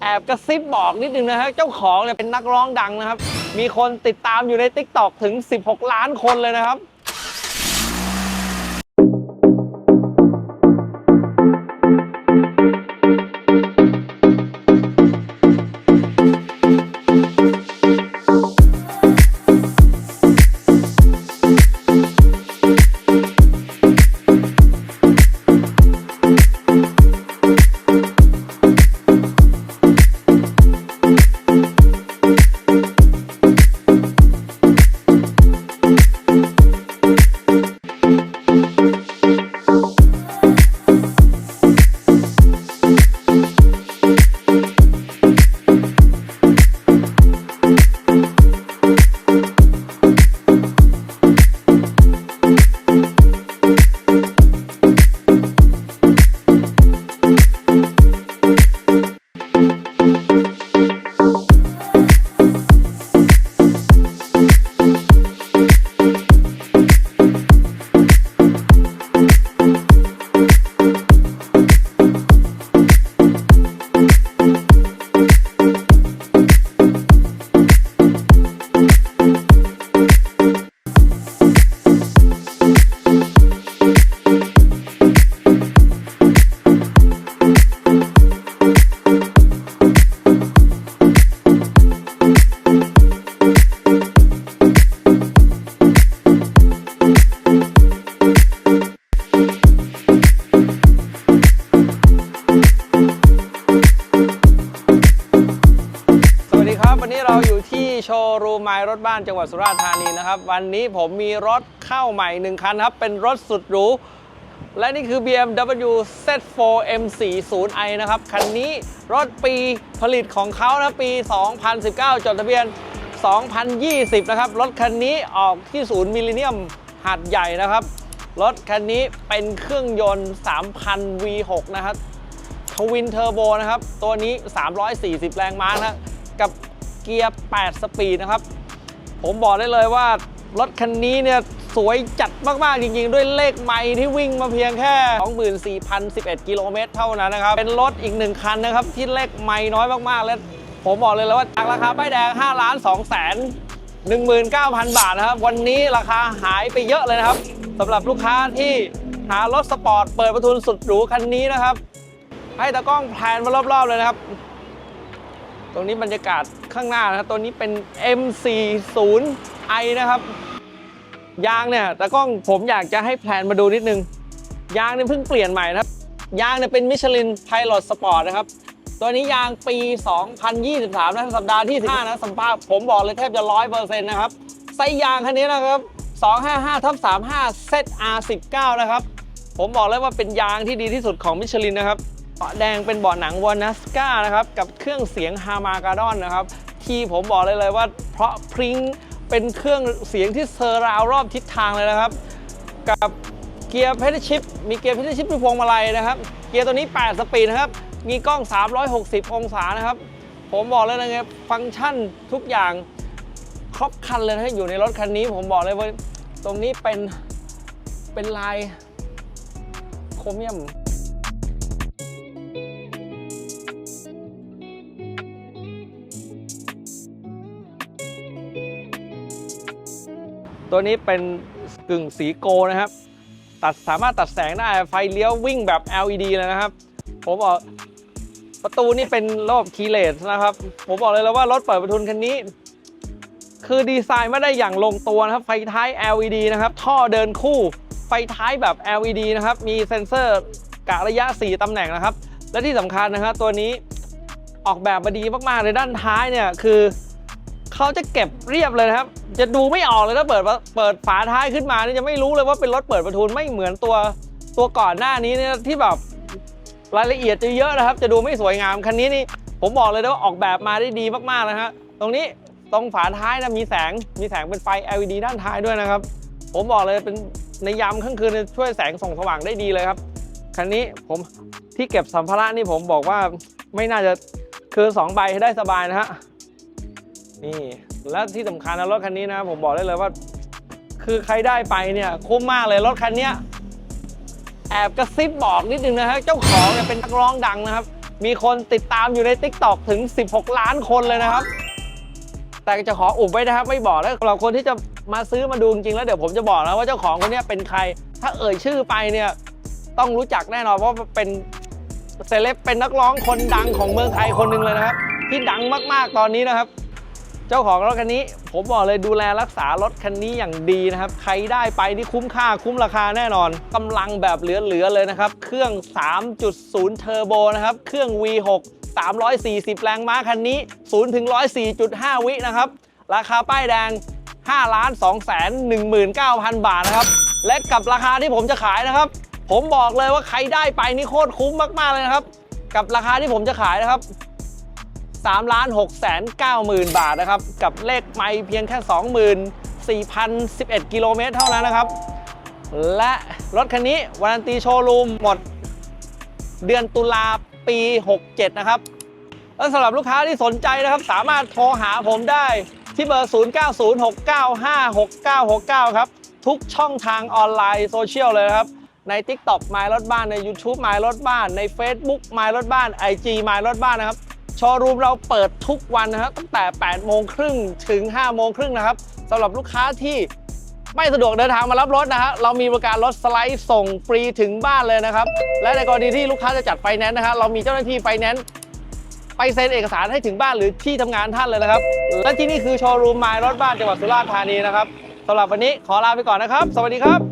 แอบกระซิบบอกนิดนึงนะฮะเจ้าของเนี่ยเป็นนักร้องดังนะครับ มีคนติดตามอยู่ใน t ิ k t o k ถึง 16 ล้านคนเลยนะครับ ว์รูมไมล์รถบ้านจังหวัดสุราษฎร์ธานีนะครับ วันนี้ผมมีรถเข้าใหม่หนึ่งคันครับ เป็นรถสุดหรู และนี่คือ BMW Z4 M40i นะครับ คันนี้รถปีผลิตของเขานะปี 2019 จดทะเบียน 2020 นะครับ รถคันนี้ออกที่ศูนย์มิลเลนเนียมหาดใหญ่นะครับ รถคันนี้เป็นเครื่องยนต์ 3,000 V6 นะครับทวินเทอร์โบนะครับ ตัวนี้ 340 แรงม้านะกับ เกียร์ 8 สปีดนะครับ ผมบอกได้เลยว่ารถคันนี้เนี่ยสวยจัดมาก ๆ จริง ๆ ด้วยเลขไมล์ที่วิ่งมาเพียงแค่ 24,011 กิโลเมตรเท่านั้นนะครับ เป็นรถอีกหนึ่งคันนะครับ ที่เลขไมล์น้อยมาก ๆ และผมบอกเลยแล้วว่าจากราคาป้ายแดง 5 ล้าน 2 แสน 19,000 บาทนะครับ วันนี้ราคาหายไปเยอะเลยนะครับสำหรับลูกค้าที่หารถสปอร์ตเปิดประทุนสุดหรูคันนี้นะครับ ให้ตากล้องแพลนมารอบ ๆ เลยนะครับ ตรงนี้บรรยากาศ ข้างหน้านะครับตัวนี้เป็น M40i นะครับ ยางเนี่ยตากล้องผมอยากจะให้แพลนมาดูนิดนึง ยางเนี่ยเพิ่งเปลี่ยนใหม่นะครับ ยางเนี่ยเป็นมิชลินไพลอตสปอร์ตนะครับ ตัวนี้ยางปี 2023 นะสัปดาห์ที่ 15 นะสัมภาษณ์ผมบอกเลยแทบจะ 100%นะครับไซส์ยางคันนี้นะครับ255ทับ35 ZR19 นะครับ ผมบอกเลยว่าเป็นยางที่ดีที่สุดของมิชลินนะครับ เบาะแดงเป็นเบาะหนังวอนัสกานะครับ กับเครื่องเสียงฮามาการอนนะครับ ที่ผมบอกเลยเลยว่า เพราะพริ้งเป็นเครื่องเสียงที่เซอร์ราวรอบทิศทางเลยนะครับ กับเกียร์เพดชิปมีเกียร์เพดชิปที่พวงมาลัยนะครับ เกียร์ตัวนี้ 8 สปีดนะครับ มีกล้อง 360 องศานะครับ ผมบอกเลยนะครับฟังก์ชันทุกอย่างครบครันเลยนะอยู่ในรถคันนี้ ผมบอกเลยว่าตรงนี้เป็นเป็นลายโครเมียม ตัวนี้เป็นกึ่งสีโกนะครับ ตัดสามารถตัดแสงได้ไฟเลี้ยววิ่งแบบ LED เลยนะครับ ผมบอกประตูนี่เป็นระบคีเลสนะครับ ผมบอกเลยแล้วว่ารถเปิดประทุนคันนี้ คือดีไซน์ไม่ได้อย่างลงตัวนะครับ ไฟท้าย LED นะครับ ท่อเดินคู่ไฟท้ายแบบ LED นะครับ มีเซ็นเซอร์กะระยะ 4ตำแหน่งนะครับ และที่สำคัญนะครับตัวนี้ออกแบบมาดีมากๆเลยด้านท้ายเนี่ยคือ เขาจะเก็บเรียบเลยนะครับ จะดูไม่ออกเลยถ้าเปิดเปิดฝาท้ายขึ้นมานี่จะไม่รู้เลยว่าเป็นรถเปิดประทุนไม่เหมือนตัวตัวก่อนหน้านี้เนี่ยที่แบบรายละเอียดจะเยอะนะครับ จะดูไม่สวยงามคันนี้นี่ผมบอกเลยนะว่าออกแบบมาได้ดีมากๆนะฮะตรงนี้ตรงฝาท้ายนะมีแสงมีแสงเป็นไฟ LED ด้านท้ายด้วยนะครับ ผมบอกเลยเป็นในยามค่ำคืนช่วยแสงส่องสว่างได้ดีเลยครับคันนี้ผมที่เก็บสัมภาระนี่ผมบอกว่าไม่น่าจะคือสองใบให้ได้สบายนะฮะ นี่ และที่สำคัญนะรถคันนี้นะ ผมบอกได้เลยว่า คือใครได้ไปเนี่ยคุ้มมากเลยรถคันนี้แอบกระซิบบอกนิดนึงนะฮะเจ้าของเนี่ยเป็นนักร้องดังนะครับ มีคนติดตามอยู่ใน Tik t o อกถึง 16 ล้านคนเลยนะครับ แต่จะขออุบไว้นะครับ ไม่บอกแล้วสำหรับคนที่จะมาซื้อมาดูจริงๆแล้วเดี๋ยวผมจะบอกนะว่าเจ้าของคนนี้เป็นใคร ถ้าเอ่ยชื่อไปเนี่ยต้องรู้จักแน่นอนเพราะเป็นเซเลบเป็นนักร้องคนดังของเมืองไทยคนหนึ่งเลยนะครับ ที่ดังมากๆตอนนี้นะครับ เจ้าของรถคันนี้ ผมบอกเลยดูแลรักษารถคันนี้อย่างดีนะครับ ใครได้ไปนี่คุ้มค่าคุ้มราคาแน่นอนกำลังแบบเหลือๆเลยนะครับ เครื่อง 3.0 เทอร์โบนะครับ เครื่อง V6 340 แรงม้าคันนี้ 0 ถึง 104.5 วินะครับ ราคาป้ายแดง 5 ล้าน2แสน19,000 บาทนะครับ และกับราคาที่ผมจะขายนะครับ ผมบอกเลยว่าใครได้ไปนี่โคตรคุ้มมากๆเลยนะครับ กับราคาที่ผมจะขายนะครับ 3ล้าน6แสน9หมื่นบาทนะครับ กับเลขไม่เพียงแค่ 24,011 กิโลเมตรเท่านั้นนะครับ และรถคันนี้วารันตีโชว์รูมหมด เดือนตุลาปี 67 นะครับ และสำหรับลูกค้าที่สนใจนะครับ สามารถโทรหาผมได้ที่เบอร์ 0906956969 ครับ ทุกช่องทางออนไลน์โซเชียลเลยครับ ใน TikTok มายรถบ้านใน YouTube มายรถบ้านใน Facebook มายรถบ้าน IG มายรถบ้านนะครับ โชว์รูมเราเปิดทุกวันนะครับตั้งแต่ 8 โมงครึ่งถึง 5 โมงครึ่งนะครับสำหรับลูกค้าที่ไม่สะดวกเดินทางมารับรถนะฮะเรามีบริการรถสไลด์ส่งฟรีถึงบ้านเลยนะครับ และในกรณีที่ลูกค้าจะจัดไฟแนนซ์นะฮะเรามีเจ้าหน้าที่ไฟแนนซ์ไปเซ็นเอกสารให้ถึงบ้านหรือที่ทำงานท่านเลยนะครับ และที่นี่คือโชว์รูมมายรถบ้านจังหวัดสุราษฎร์ธานีนะครับสำหรับวันนี้ขอลาไปก่อนนะครับ สวัสดีครับ